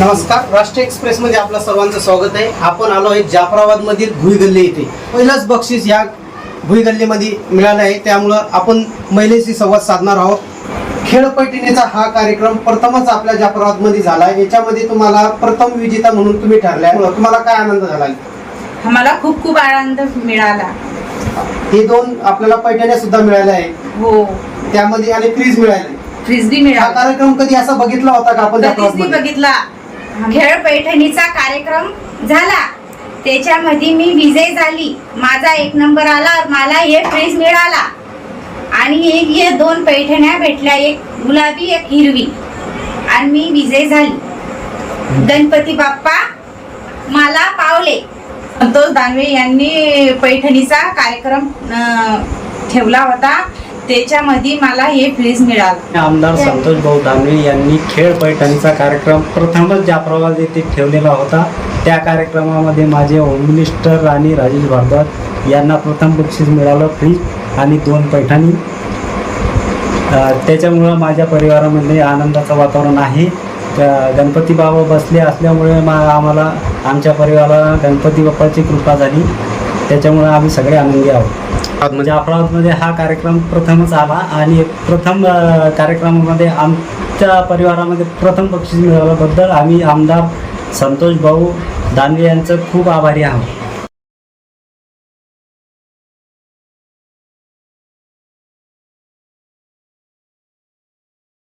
नमस्कार राष्ट्रीय एक्सप्रेस मध्ये आपलं सर्वांचं स्वागत आहे. आपण आलो आहे जाफराबाद मधील भुई गल्ली येथे पहिलंच बक्षीस या भुई गल्लीमध्ये मिळालं आहे. त्यामुळं आपण महिलेशी संवाद साधणार आहोत. खेळ पैठणीचा हा कार्यक्रम प्रथमच आपल्या जाफराबादमध्ये झाला आहे. याच्यामध्ये तुम्हाला प्रथम विजेता म्हणून तुम्ही ठरलाय तुम्हाला काय आनंद झाला? आम्हाला खूप खूप आनंद मिळाला. हे दोन आपल्याला पैठण्या सुद्धा मिळाल्या आहे हो. त्यामध्ये आणि फ्रीज मिळाले. फ्रिस्बी हा मिळाला. कार्यक्रम कधी असा बघितला होता का आपण बघितला. खेळ पैठणीचा कार्यक्रम झाला. त्याच्यामध्ये मी विजय झाली. माझा एक नंबर आला मला हे फ्रीज मिळाला. आणि एक हे दोन पैठण्या भेटल्या एक गुलाबी एक हिरवी. आणि मी विजय झाली. गणपती बाप्पा मला पावले. संतोष दानवे यांनी पैठणीचा कार्यक्रम ठेवला होता. त्याच्यामध्ये मला हे फ्रीज मिळालं. आमदार संतोष भाऊ दानवे यांनी खेळ पैठणीचा कार्यक्रम प्रथमच जाफराबाद येथे ठेवलेला होता त्या कार्यक्रमामध्ये माझे होम मिनिस्टर राणी राजेश भारद्वाज यांना प्रथम बक्षीस मिळालं फ्रीज आणि दोन पैठणी. त्याच्यामुळं माझ्या परिवारामध्ये आनंदाचं वातावरण आहे. गणपती बाबा बसले असल्यामुळे मा आम्हाला आमच्या परिवाराला गणपती बाप्पाची कृपा झाली. त्याच्यामुळे आम्ही सगळे आनंदी आहोत. म्हणजे जाफराबादमध्ये हा कार्यक्रम प्रथमच आला आणि प्रथम कार्यक्रमामध्ये आमच्या परिवारामध्ये प्रथम बक्षीस मिळाल्याबद्दल आम्ही आमदार संतोष भाऊ दानवे यांचं खूप आभारी आहोत.